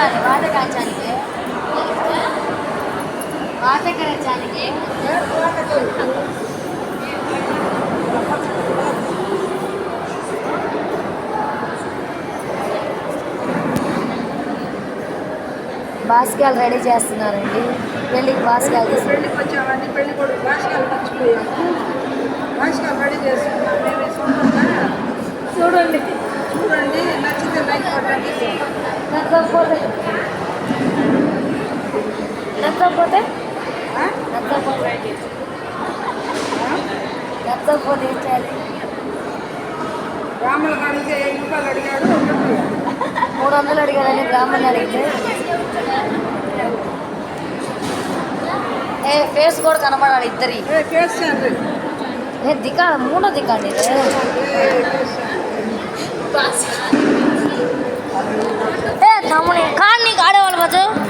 ఉండాలి వాటకాచానికి కాచానికి వాత బాస్కాలు రెడీ చేస్తున్నారండి. పెళ్ళికి బాస్కాలు పెళ్ళికి వచ్చామండి పెళ్ళి కొడుకు భాషకాలు మర్చిపోయాము భాషకాలు రెడీ చేస్తున్నాం నచ్చకపోతే నచ్చకపోతే ఆ? నచ్చకపోతే నచ్చకపోతే ఏం చేయాలి రాముల కాడికి ఐదు రూపాయలు అడిగాడు ఒకటి మూడు వందలు అడిగారని బ్రాహ్మణ్ అడిగితే ఏ ఫేస్ కూడా కనబడాలి ఇద్దరి ఏ చేస్తాను ఏ దిక్కా మూడో దిక్కండి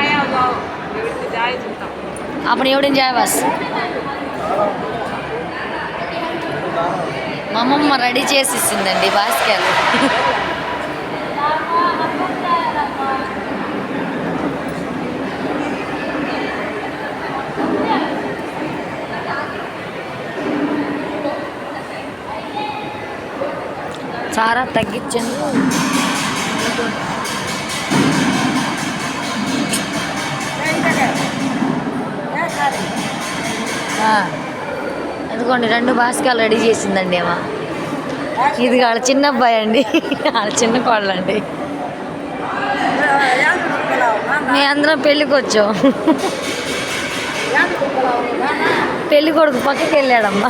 खाया हो जाओ जाए चलता आपण एवढी जाय बस మా అమ్మమ్మ రెడీ చేసి ఇచ్చిందండి బాస్కాయలు చాలా తగ్గించండి అదిగోండి రెండు బాస్కాలు రెడీ చేసిందండి ఏమా ఇది వాళ్ళ చిన్న అబ్బాయి అండి. వాళ్ళ చిన్న కోళ్ళు అండి మీ అందరం పెళ్ళికి వచ్చాం. పెళ్ళి కొడుకు పక్కకి వెళ్ళాడమ్మా.